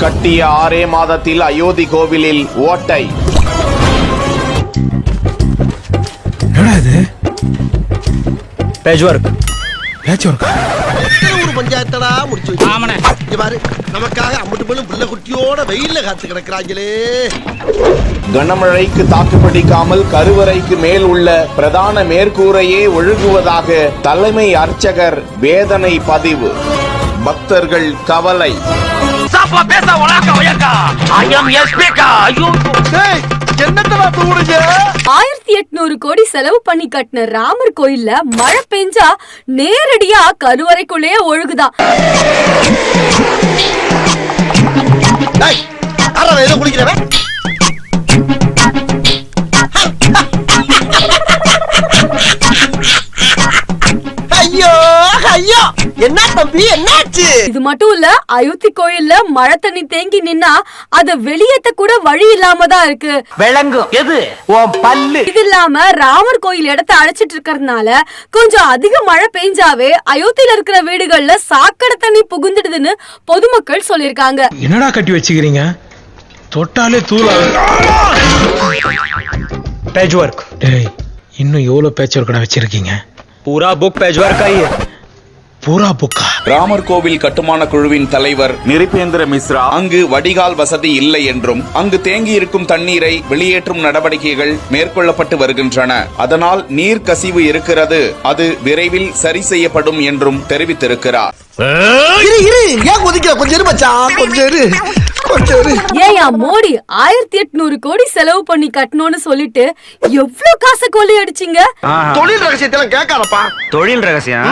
கட்டிய ஆறே மாதத்தில் அயோத்தி கோவிலில் ஓட்டை. பேஜ் ஒர்க் ஒர்க்கா ஒரு பஞ்சாயத்தடா முடிச்சு வச்சு. இங்க பாரு நமக்காக புள்ள குட்டியோட வெயில்ல காத்து கிடக்குறாங்களே. கனமழைக்கு தாக்குப்பிடிக்காமல் கருவறைக்கு மேல் உள்ள பிரதான மேற்கூரையே ஒழுகுவதாக தலைமை அர்ச்சகர் வேதனை பதிவு. பக்தர்கள் கவலை. என்னத்தடா தூடுங்க ஆயிரத்தி எட்நூறு கோடி செலவு பண்ணி கட்டின ராமர் கோயில்ல மழை பெஞ்சா நேரடியா கருவறைக்குள்ளேயே ஏதோ குளிக்கிறவன்? தம்பி என்னாச்சு? இது மட்டும் இல்ல அயோத்தி கோயில்ல மழை தண்ணி தேங்கி நின்னா அத வெளியேத்த கூட வழி இல்லாம தான் இருக்கு. விளங்கும். எது? பல்லு. இது இல்லாம ராமர் கோயில் இடத்த அழைச்சிட்டு இருக்கிறதுனால கொஞ்சம் அதிக மழை பெஞ்சாவே அயோத்தியில இருக்கிற வீடுகள்ல சாக்கடை தண்ணி புகுந்துடுதுன்னு பொதுமக்கள் சொல்லிருக்காங்க என்னடா கட்டி வச்சுக்கிறீங்க? தொட்டாலே தூளாகும் ஒர்க் டேய் இன்னும் எவ்வளவு பேஜ் ஒர்க்கடா வச்சிருக்கீங்க? பூரா புக் பேஜ் ஒர்க் ஆகி பூரா புக்கா? ராமர் கோவில் கட்டுமான குழுவின் தலைவர் நிருபேந்திர மிஸ்ரா. அங்கு வடிகால் வசதி இல்லை என்றும் அங்கு தேங்கி இருக்கும் தண்ணீரை வெளியேற்றும் நடவடிக்கைகள் மேற்கொள்ளப்பட்டு வருகின்றன. அதனால் நீர் கசிவு இருக்கிறது அது விரைவில் சரி செய்யப்படும் என்றும் தெரிவித்திருக்கிறார். இரு இரு ஏன் கொஞ்சம் இரு மச்சான் கொஞ்சம் இரு கொஞ்சம் இரு. ஏயா மோடி ஆயிரத்தி எட்நூறு கோடி செலவு பண்ணி கட்டணும்னு சொல்லிட்டு எவ்வளவு காசை கொள்ளை அடிச்சீங்க தொழில் ரகசியத்தெல்லாம் கேட்காதப்பா தொழில் ரகசியம்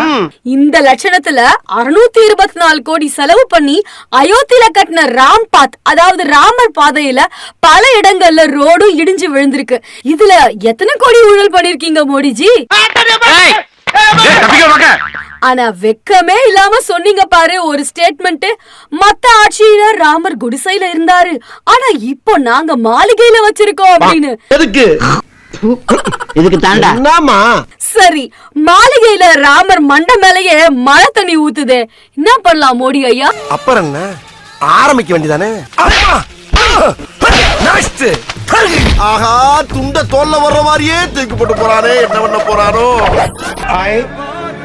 இந்த லட்சணத்துல அறுநூத்தி இருபத்தி நாலு கோடி செலவு பண்ணி அயோத்தியில கட்டின ராம் பாத் அதாவது ராமர் பாதையில பல இடங்கள்ல ரோடும் இடிஞ்சு விழுந்திருக்கு இதுல எத்தனை கோடி ஊழல் பண்ணிருக்கீங்க மோடிஜி ஆனா வெக்கமே இல்லாம சொன்னீங்க பாரு ஒரு ஸ்டேட்மெண்ட் மத்த ஆட்சியில ராமர் குடிசையில இருந்தாரு. ஆனா இப்போ நாங்க மாளிகையில வச்சிருக்கோம் அப்படின்னு. எதுக்கு? இதுக்கு தாண்டா. என்னமா சரி மாளிகையில ராமர் மண்ட மேலேயே மழை தண்ணி ஊத்துதே. என்ன பண்ணலாம் மோடி ஐயா? அப்புறம் என்ன? ஆரம்பிக்க வேண்டியதானே? ஆஹா துண்ட தோல்ல வர்ற மாதிரியே தூக்கி போட்டு போறானே. என்ன பண்ண போறானோ?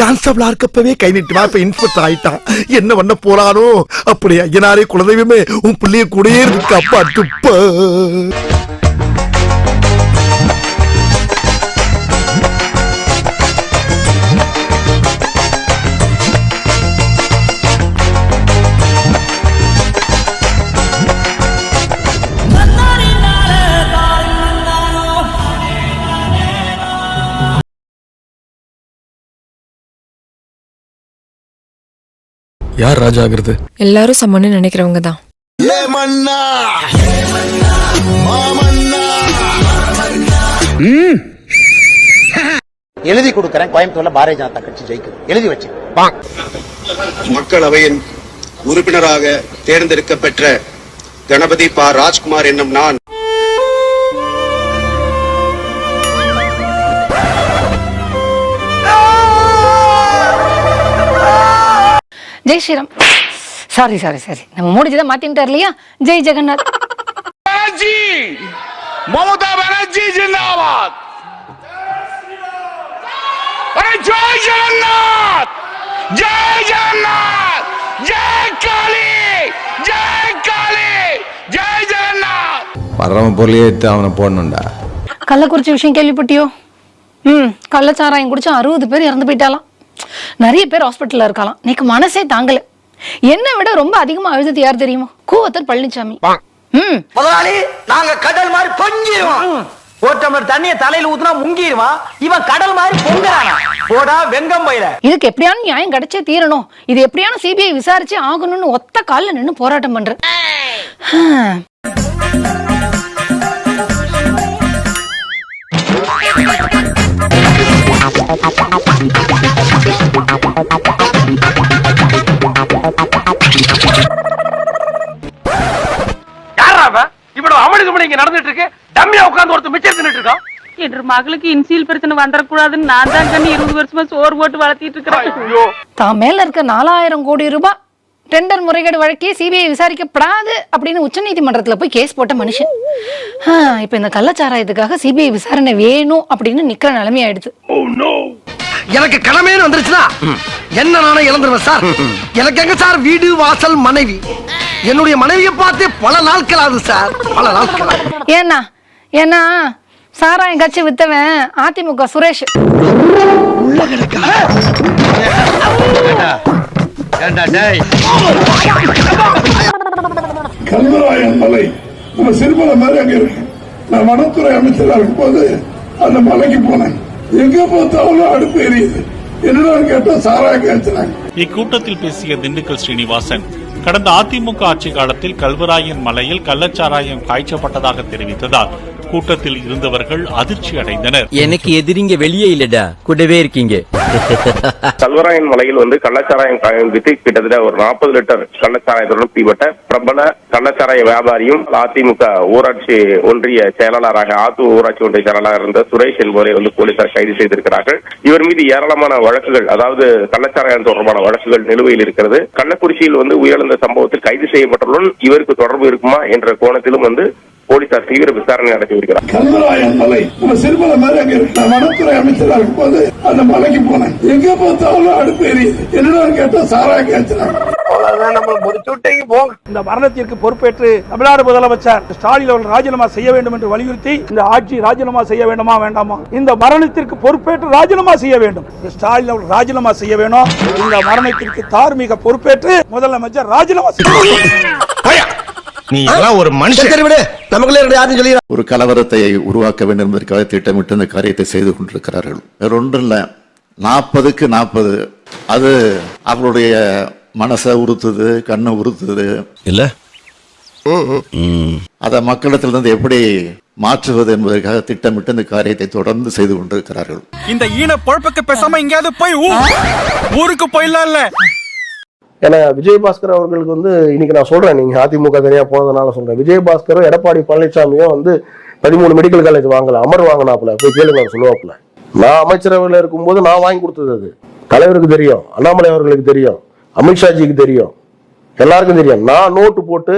கான்ஸ்டபிளா இருக்கப்பவே கை நீட்டுவா இப்ப இன்ஸ்பெக்டர் ஆயிட்டான் என்ன பண்ண போறானோ? அப்படி ஐயனாரே குலதெய்வமே உன் பிள்ளைய கூடயே இருக்கு அப்பா துப்பா. யார் ராஜா ஆகுறது? எல்லாரும் சமன்னு நினைக்கிறவங்க தான். எழுதி கொடுக்கறேன். கோயம்புத்தூர்ல பாரதிய ஜனதா கட்சி ஜெயிக்கும் எழுதி வச்சு மக்களவையின் உறுப்பினராக தேர்ந்தெடுக்கப்பெற்ற கணபதி பா. ராஜ்குமார் என்னும் நான் Jai Sriram. Sorry sorry sorry நம்ம முடிஞ்சதை மாத்தின்ட்டார் இல்லையா? ஜெய் ஜெகநாத். மமதா பானர்ஜி ஜிந்தாபாத்! ஜெய் ஜெகநாத்! ஜெய் ஜெகநாத்! ஜெய் காளி! ஜெய் காளி! ஜெய் ஜெகநாத்! வர்றவன் பொருளையே அவனை போடணும்டா. கள்ளக்குறிச்சி விஷயம் கேள்விப்பட்டியோ? ம் கள்ளச்சாராயம் குடிச்சு அறுபது பேர் இறந்து போயிட்டாலாம். நிறைய பேர் ஹாஸ்பிட்டலில் இருக்கலாம். இன்னைக்கு மனசே தாங்கலை. என்னை விட ரொம்ப அதிகமாக அழுது யார் தெரியுமா? கூவத்தர் பழனிசாமி முதலாளி நாங்க கடல் மாதிரி பொங்கிடுவோம் ஒரு டம்ளர் தலையில ஊத்துனா முங்கிடுவான் இவன் கடல் மாதிரி பொங்குறானா? போடா வெங்கம் பயில. இதுக்கு எப்படியான நியாயம் கிடைச்சே தீரணும். இது எப்படியான சிபிஐ விசாரிச்சு ஆகணும்னு ஒத்த கால்ல நின்னு போராட்டம் பண்ற. Thank நடந்துட்டு இருக்கு. டம்மியா உட்கார்ந்து ஒருத்தர் மிச்சம் தின்னுட்டு இருக்கான். என்ற மகளுக்கு இன்சியல் பிரச்சனை வந்துடக்கூடாதுன்னு நான் தான் கண்ணு இருபது வருஷமா சோறு போட்டு வளர்த்திட்டு இருக்கிறேன். தான் மேல இருக்க நாலாயிரம் கோடி ரூபாய் டெண்டர் முறைகேடு வழக்கே சிபிஐ விசாரிக்கப்படாது அப்படின்னு உச்சநீதிமன்றத்துல போய் கேஸ் போட்ட மனுஷன். இப்ப இந்த கள்ளச்சாராயத்துக்காக சிபிஐ விசாரணை வேணும் அப்படின்னு நிக்கிற நிலைமை ஆயிடுது எனக்கு கடமைன்னு வந்துருச்சுன்னா என்ன நானே இழந்துருவேன் சார்? எனக்கு எங்க சார் வீடு வாசல் மனைவி? என்னுடைய மனைவியை பார்த்து பல நாட்கள் ஆகுது சார். பல நாட்கள். ஏன்னா ஏன்னா சாராயம் கட்சி வித்தவன் அதிமுக சுரேஷ். கல்வராயன் மலை. நம்ம சிறுமலை மாதிரி அங்க இருக்கு. நான் வனத்துறை அமைச்சரா இருக்கும்போது அந்த மலைக்கு போனேன். எங்க பார்த்தாலும் அடுப்பு எரியுது. என்னடா கேட்டா சாராயம் காய்ச்சினாங்க இக்கூட்டத்தில் பேசிய திண்டுக்கல் ஸ்ரீனிவாசன் கடந்த அதிமுக ஆட்சி காலத்தில் கல்வராயன் மலையில் கள்ளச்சாராயம் காய்ச்சப்பட்டதாக தெரிவித்ததால் கூட்டத்தில் இருந்தவர்கள் அதிர்ச்சி அடைந்தனர். எனக்கு எதிரிங்க வெளியே இல்லடா. கூடவே இருக்கீங்க. கல்வராயன் மலையில் வந்து கள்ளச்சாராயம் வித்து கிட்டத்தட்ட ஒரு நாற்பது லிட்டர் கள்ளச்சாராயத்துடன் பிடிபட்ட பிரபல கள்ளச்சாராய வியாபாரியும் அதிமுக ஊராட்சி ஒன்றிய செயலாளராக ஆத்தூர் ஊராட்சி ஒன்றிய செயலாளராக இருந்த சுரேஷ் என்பவரை வந்து போலீசார் கைது செய்திருக்கிறார்கள். இவர் மீது ஏராளமான வழக்குகள் அதாவது கள்ளச்சாராயம் தொடர்பான வழக்குகள் நிலுவையில் இருக்கிறது. கள்ளக்குறிச்சியில் வந்து உயிரிழந்த சம்பவத்தில் கைது செய்யப்பட்டுள்ளதுடன் இவருக்கு தொடர்பு இருக்குமா என்ற கோணத்திலும் வந்து போலீசார் தீவிர விசாரணை நடத்தி வருகிறார். கல்வராயன் மலை. நம்ம சிறுமலை மாதிரி அங்க இருக்கு நான் வனத்துறை அமைச்சரா இருக்கும்போது அந்த மலைக்கு போனேன். எங்க பார்த்தாலும் அடுப்பு எரியுது. என்னடா கேட்டா இந்த மரணத்திற்கு பொறுப்பேற்று தமிழ்நாடு முதலமைச்சர் ஸ்டாலின் அவர்கள் ராஜினாமா செய்ய வேண்டும் என்று வலியுறுத்தி இந்த ஆட்சி ராஜினாமா செய்ய வேண்டுமா வேண்டாமா? இந்த மரணத்திற்கு பொறுப்பேற்று ராஜினாமா செய்ய வேண்டும். ஸ்டாலின் அவர்கள் ராஜினாமா செய்ய வேணும். இந்த மரணத்திற்கு தார்மீக பொறுப்பேற்று முதலமைச்சர் ராஜினாமா செய்ய வேண்டும். நீ எல்லாம் ஒரு மனுஷன். சரி விடு. நமக்குள்ளே யாரும் சொல்லி ஒரு கலவரத்தை உருவாக்க வேண்டும் என்பதற்காக திட்டமிட்டு இந்த காரியத்தை செய்து கொண்டிருக்கிறார்கள். வேற ஒன்றும் இல்லை. நாற்பதுக்கு நாற்பது. அது அவருடைய மனசை உறுத்துது கண்ணை உறுத்துது. இல்ல. அதை மக்களிடத்திலிருந்து எப்படி மாற்றுவது என்பதற்காக திட்டமிட்டு இந்த காரியத்தை தொடர்ந்து செய்து கொண்டிருக்கிறார்கள். இந்த ஈன பொழப்புக்கு பேசாம எங்கேயாவது போய் ஊருக்கு போயிடலாம் இல்ல. ஏன்னா விஜயபாஸ்கர் அவர்களுக்கு வந்து இன்னைக்கு நான் சொல்றேன் நீங்க அதிமுக தனியா போனதுனால சொல்றேன். விஜயபாஸ்கரும் எடப்பாடி பழனிசாமியும் வந்து பதிமூணு மெடிக்கல் காலேஜ் வாங்கல அமர் வாங்கினாப்புல. போய் கேளுங்க சொல்லுவாப்புல. நான் அமைச்சரவையில் இருக்கும்போது நான் வாங்கி கொடுத்தது அது. தலைவருக்கு தெரியும் அண்ணாமலை அவர்களுக்கு தெரியும் அமித்ஷாஜிக்கு தெரியும். எல்லாருக்கும் தெரியும். நான் நோட்டு போட்டு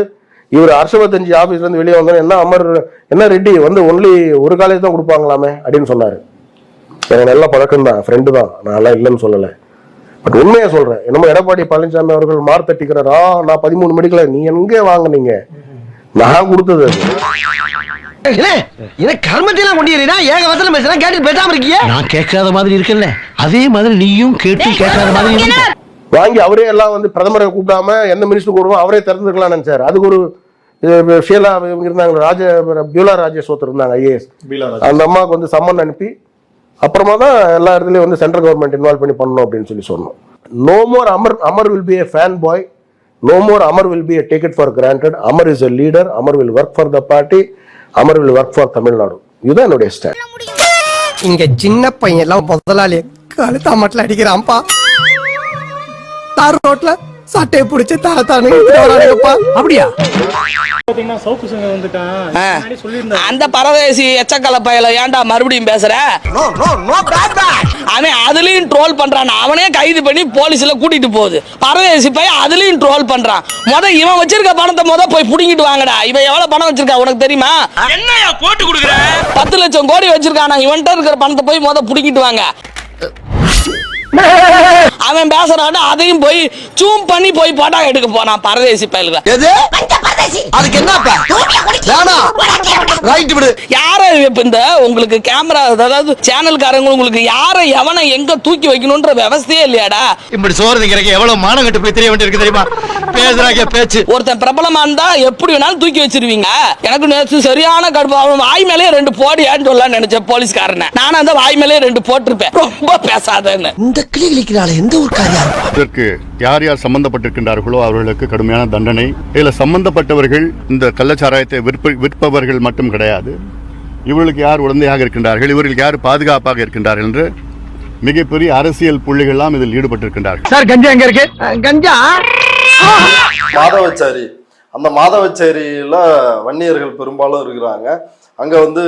இவர் ஹர்ஷவர்தன்ஜி ஆபீஸ்ல இருந்து வெளியே வந்தோம் என்ன அமர் என்ன ரெட்டி வந்து ஒன்லி ஒரு காலேஜ் தான் கொடுப்பாங்களாமே அப்படின்னு சொன்னாரு. எனக்கு நல்ல பழக்கம் தான் ஃப்ரெண்டு தான். நான் எல்லாம் இல்லைன்னு சொல்லலை. பட் உண்மையா சொல்றேன். என்னமோ எடப்பாடி பழனிசாமி அவர்கள் மார் தட்டிக்கிறாரா. நான் பதிமூணு மெடிக்கல நீ எங்க வாங்குனீங்க? நான் கொடுத்தது கர்மத்தையெல்லாம் கொண்டு ஏக வசனம் பேசுறேன் கேட்டு பேசாம இருக்கீங்க நான் கேட்காத மாதிரி இருக்கல அதே மாதிரி நீயும் கேட்டு கேட்காத மாதிரி வாங்கி அவரே எல்லாம் வந்து பிரதமரை கூப்பிடாம எந்த மினிஸ்டர் கூடுவோம் அவரே திறந்துருக்கலாம் நினைச்சாரு. அதுக்கு ஒரு ஷீலா இருந்தாங்க ராஜ பியூலா ராஜேஷ் ஒருத்தர் இருந்தாங்க ஐஏஎஸ் அந்த அம்மாவுக்கு வந்து சம்மன் அனுப்பி அப்புறமா தான் எல்லா இடத்துலையும் வந்து சென்ட்ரல் கவர்மெண்ட் இன்வால்வ் பண்ணி பண்ணணும் அப்படின்னு சொல்லி சொன்னோம். No more Amar Amar will be a fan boy no more Amar will be a take for granted Amar is a leader Amar will work for the party Amar will work for Tamil Nadu இதுதான் என்னுடைய stand இங்க சின்ன பையன் எல்லாம் முதலாளி கழுத்தா மட்டும் அடிக்கிறான்ப்பா. தார் ரோட்ல சட்டையை பிடிச்சு தர தானே அப்படியா? அந்த பரதேசி எச்சக்கல பயல ஏன்டா மறுபடியும் பேசுற? No no no bad bad அவன் அதுலயும் ட்ரோல் பண்றான். அவனே கைது பண்ணி போலீஸ்ல கூட்டிட்டு போகுது. பரதேசி பையன் அதுலயும் ட்ரோல் பண்றான். முத இவன் வச்சிருக்க பணத்தை முத போய் புடிங்கிட்டு வாங்கடா. இவன் எவ்வளவு பணம் வச்சிருக்கா? உனக்கு தெரியுமா? என்னையா போட்டு கொடுக்குற? பத்து லட்சம் கோடி வச்சிருக்கானா. இவன்கிட்ட இருக்கிற பணத்தை போய் முத புடிங்கிட்டு வாங்க. அவன் பேசுறான் அதையும் போய் ஜூம் பண்ணி போய் போட்டா எடுக்க போனான் பரதேசி பயலுக எது? அதுக்கு விடு. யார இப்ப இந்த உங்களுக்கு கேமரா அதாவது சேனல்காரங்க உங்களுக்கு யார எவனை எங்க தூக்கி வைக்கணும்ன்ற விவசாயே இல்லையாடா? இப்படி சோறு திங்கிறக்கு எவ்வளவு மானம் கட்டு போய் தெரிய வேண்டியிருக்கு தெரியுமா? பேசுறாங்க பேச்சு. ஒருத்தன் பிரபலமா இருந்தா எப்படி வேணாலும் தூக்கி வச்சிருவீங்க? எனக்கு நேற்று சரியான கடுப்பு அவன் வாய் மேலே ரெண்டு போடியான்னு சொல்ல நினைச்சேன் போலீஸ்காரனை. நானும் அந்த வாய் மேலே ரெண்டு போட்டிருப்பேன். ரொம்ப பேசாதன்னு. இந்த கிளி கிளிக்கிறாள் எந்த ஒரு காரியம் இதற்கு யார் யார் சம்பந்தப்பட்டிருக்கின்றார்களோ அவர்களுக்கு கடுமையான தண்டனை. இதில் சம்பந்தப்பட்டவர்கள் இந்த கள்ளச்சாராயத்தை விற்ப விற்பவர்கள் மட்டும் கிடையாது. இவர்களுக்கு யார் உடந்தையாக இருக்கின்றார்கள் இவர்களுக்கு யார் பாதுகாப்பாக இருக்கின்றார்கள் என்று மிகப்பெரிய அரசியல் புள்ளிகள்லாம் இதில் ஈடுபட்டிருக்கின்றார்கள். சார் கஞ்சா எங்க இருக்கு? கஞ்சா? மாதவச்சேரி. அந்த மாதவச்சேரியில வன்னியர்கள் பெரும்பாலும் இருக்கிறாங்க. அங்க வந்து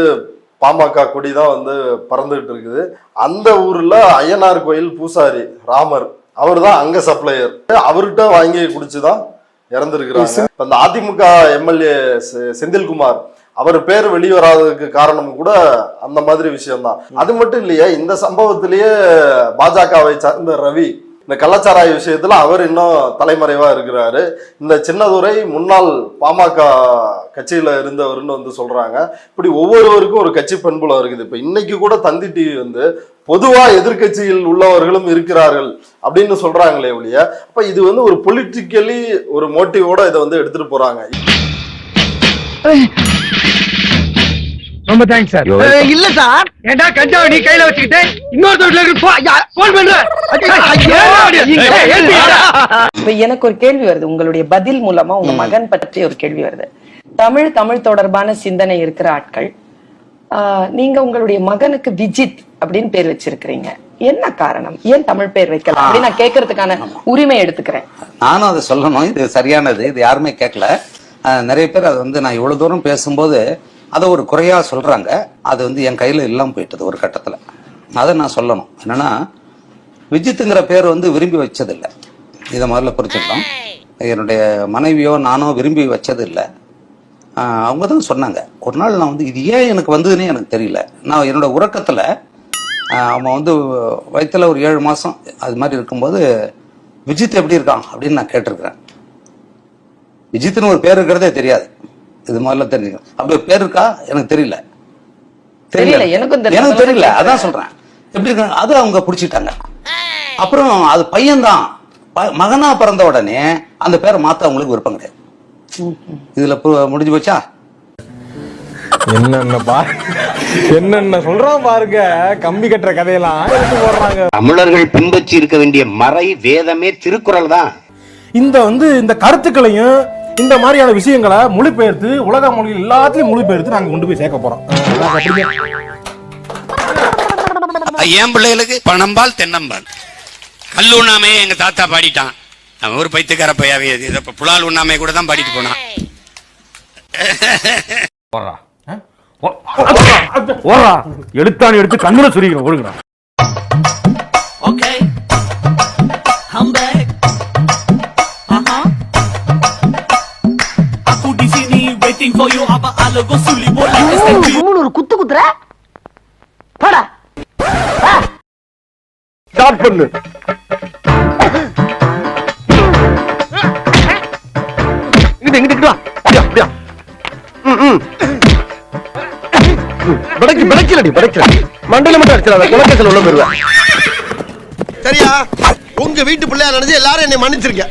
பாமக கொடி தான் வந்து பறந்துகிட்டு இருக்குது. அந்த ஊர்ல ஐயனார் கோயில் பூசாரி ராமர் அவர் தான் அங்க சப்ளையர். அவர்கிட்ட வாங்கி குடிச்சுதான் இறந்துருக்கிறாங்க. இப்ப இந்த அதிமுக எம்எல்ஏ செந்தில்குமார் அவர் பேர் வெளிவராததுக்கு காரணம் கூட அந்த மாதிரி விஷயம்தான். அது மட்டும் இல்லையே இந்த சம்பவத்திலேயே பாஜகவை சார்ந்த ரவி இந்த கள்ளச்சாராய விஷயத்துல அவர் இன்னும் தலைமறைவா இருக்கிறாரு. இந்த சின்னதுரை முன்னாள் பாமக கட்சியில இருந்தவர்னு வந்து சொல்றாங்க. இப்படி ஒவ்வொருவருக்கும் ஒரு கட்சி பண்புல இருக்குது. இப்ப இன்னைக்கு கூட தந்தி டிவி வந்து பொதுவா எதிர்க்கட்சியில் உள்ளவர்களும் இருக்கிறார்கள் அப்படின்னு சொல்றாங்களே ஒழிய அப்ப இது வந்து ஒரு பொலிட்டிக்கலி ஒரு மோட்டிவோட இதை வந்து எடுத்துட்டு போறாங்க. ரொம்ப தேங்க்ஸ் சார் இல்ல சார் ஏண்டா கஞ்சா நீ கையில வச்சுக்கிட்டு இன்னொரு போன் இப்ப எனக்கு ஒரு கேள்வி வருது. உங்களுடைய பதில் மூலமா உங்க மகன் பற்றி ஒரு கேள்வி வருது. தமிழ் தமிழ் தொடர்பான சிந்தனை இருக்கிற ஆட்கள் ஆஹ், நீங்க உங்களுடைய மகனுக்கு விஜித் அப்படின்னு பேர் வச்சிருக்கிறீங்க. என்ன காரணம்? ஏன் தமிழ் பேர் வைக்கலாம் அப்படின்னு நான் கேட்கறதுக்கான உரிமை எடுத்துக்கிறேன். நானும் அதை சொல்லணும். இது சரியானது. இது யாருமே கேட்கல. நிறைய பேர் அது வந்து நான் இவ்வளவு தூரம் பேசும்போது அதை ஒரு குறையாக சொல்கிறாங்க அது வந்து என் கையில் இல்லாமல் போயிட்டது ஒரு கட்டத்தில். அதை நான் சொல்லணும். என்னென்னா விஜித்துங்கிற பேர் வந்து விரும்பி வச்சதில்லை. இதை முதல்ல புரிஞ்சுக்கலாம். என்னுடைய மனைவியோ நானோ விரும்பி வச்சதில்லை. அவங்க தான் சொன்னாங்க. ஒரு நாள் நான் வந்து இது ஏன் எனக்கு வந்ததுன்னே எனக்கு தெரியல. நான் என்னோட உறக்கத்தில் அவன் வந்து வயிற்றில் ஒரு ஏழு மாதம் அது மாதிரி இருக்கும்போது விஜித் எப்படி இருக்கான்? அப்படின்னு நான் கேட்டிருக்கிறேன். விஜித்னு ஒரு பேர் இருக்கிறதே தெரியாது. இது முதல்ல தெரிஞ்சுக்கணும். அப்படி பேர் இருக்கா? எனக்கு தெரியல. தெரியல, எனக்கும் தெரியல. எனக்கு தெரியல. அதான் சொல்றேன். எப்படி இருக்காங்க அது அவங்க பிடிச்சிட்டாங்க. அப்புறம் அது பையன்தான். மகனா பிறந்த உடனே அந்த பேரை மாத்த அவங்களுக்கு விருப்பம் கிடையாது. இதுல முடிஞ்சு போச்சா? என்னென்ன பா என்னென்ன சொல்றான் பாருங்க. கம்பி கட்டுற கதையெல்லாம் போடுறாங்க. தமிழர்கள் பின்பற்றி இருக்க வேண்டிய மறை வேதமே திருக்குறள் தான். இந்த வந்து இந்த கருத்துக்களையும் இந்த மாதிரியான விஷயங்களை மொழிபெயர்த்து உலக மொழிகள் எல்லாத்தையும் மொழிபெயர்த்து நாங்க கொண்டு போய் சேர்க்க போறோம். என் பிள்ளைகளுக்கு? பணம்பால் தென்னம்பால். கல் உண்ணாமே எங்க தாத்தா பாடிட்டான். அவன் ஒரு பைத்துக்கார பையாவே இதை புலால் உண்ணாமே கூட தான் பாடிட்டு போனான். ஓடுறா எடுத்தானு எடுத்து கண்ணுல சுரிக்கிறோம் ஒழுங்குடா ஒரு குத்து குத்துற? போடா. ஸ்டார்ட் பண்ணு. இங்கிட்டு இங்கிட்டு வா. அப்படியா அப்படியா. ம், ம். பிடைக்கு பிடைக்கலடி பிடைக்கல மண்டல மட்டும் அடிச்சிடாத. குலக்கத்தில் உள்ள போயிருவேன். சரியா? உங்க வீட்டு பிள்ளையா நினைச்சு எல்லாரும் என்னை மன்னிச்சிருக்க